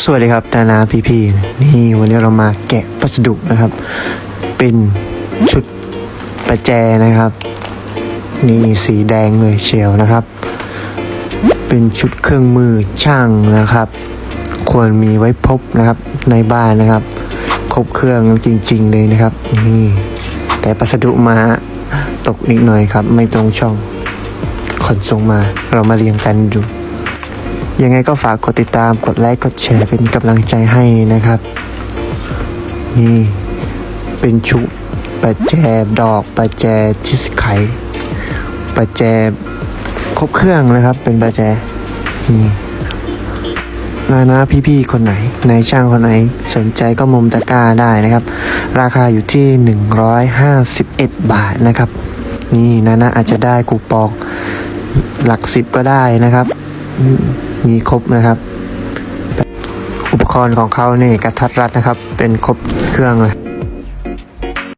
สวัสดีครับนานาพี่พี่ๆนี่วันนี้เรามาแกะพัสดุนะครับ เป็นชุดประแจนะครับ นี่สีแดงเลยเชียวนะครับ เป็นชุดเครื่องมือช่างนะครับ ควรมีไว้พบนะครับในบ้านนะครับ ครบเครื่องจริง ๆ เลยนะครับ นี่ แต่พัสดุมาตกนิดหน่อยครับ ไม่ตรงช่องขนส่งมาเรามาเรียงกันดู ยังไงก็ฝากกดติดตามกดไลค์กดแชร์เป็นกำลังใจให้นะครับ นี่เป็นชุบประแจดอกประแจชิสไขประแจครบเครื่องนะครับ เป็นประแจนี่นานะพี่ๆคนไหนในช่างคนไหนสนใจก็มุมตะกร้าได้นะครับ ราคาอยู่ที่ 151 บาทนะครับ นี่นานะอาจจะได้คูปองหลักสิบก็ได้นะครับ มีครบนะครับ อุปกรณ์ของเขาเนี่ยกระทัดรัดนะครับ เป็นครบเครื่องเลย